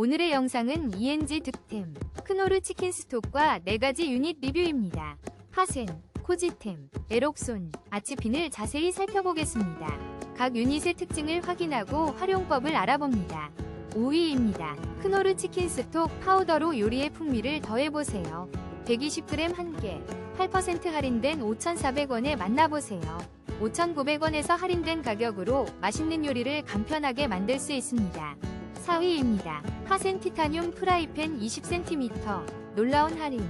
오늘의 영상은 ENG 득템, 크노르 치킨 스톡과 4가지 유닛 리뷰입니다. 파센, 코지템, 에록손, 아치핀을 자세히 살펴보겠습니다. 각 유닛의 특징을 확인하고 활용법을 알아봅니다. 5위입니다. 크노르 치킨 스톡 파우더로 요리의 풍미를 더해보세요. 120g 1개, 8% 할인된 5,400원에 만나보세요. 5,900원에서 할인된 가격으로 맛있는 요리를 간편하게 만들 수 있습니다. 4위입니다. 파센 티타늄 프라이팬 20cm 놀라운 할인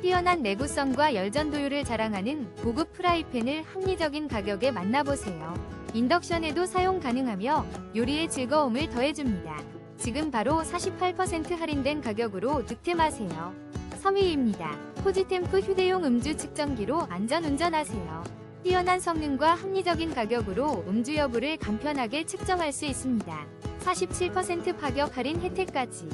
뛰어난 내구성과 열전도율을 자랑하는 고급 프라이팬을 합리적인 가격에 만나보세요. 인덕션에도 사용 가능하며 요리의 즐거움을 더해줍니다. 지금 바로 48% 할인된 가격으로 득템하세요. 3위입니다. 코지템프 휴대용 음주 측정기로 안전운전하세요. 뛰어난 성능과 합리적인 가격으로 음주 여부를 간편하게 측정할 수 있습니다. 47% 파격 할인 혜택까지.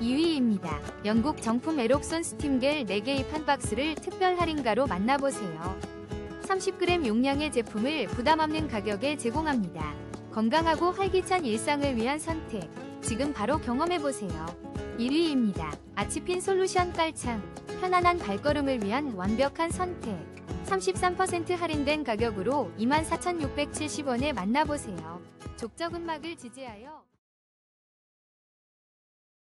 2위입니다. 영국 정품 에록손 스팀겔 4개입 한 박스를 특별 할인가로 만나보세요. 30g 용량의 제품을 부담 없는 가격에 제공합니다. 건강하고 활기찬 일상을 위한 선택. 지금 바로 경험해보세요. 1위입니다. 아치핀 솔루션 깔창. 편안한 발걸음을 위한 완벽한 선택. 33% 할인된 가격으로 24,670원에 만나보세요. 족저근막을 지지하여